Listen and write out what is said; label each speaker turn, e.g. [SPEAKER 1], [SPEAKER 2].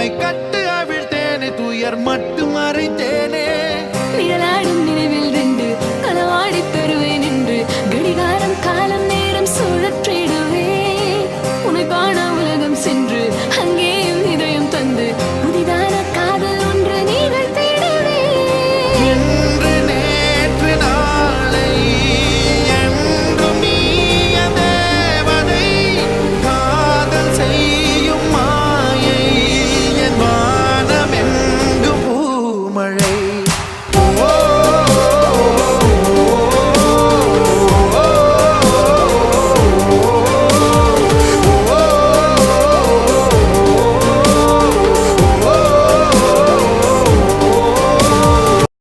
[SPEAKER 1] உம்மை கட்டு அவிழ்த்தேனே துயர் மட்டும் மறைத்தேன்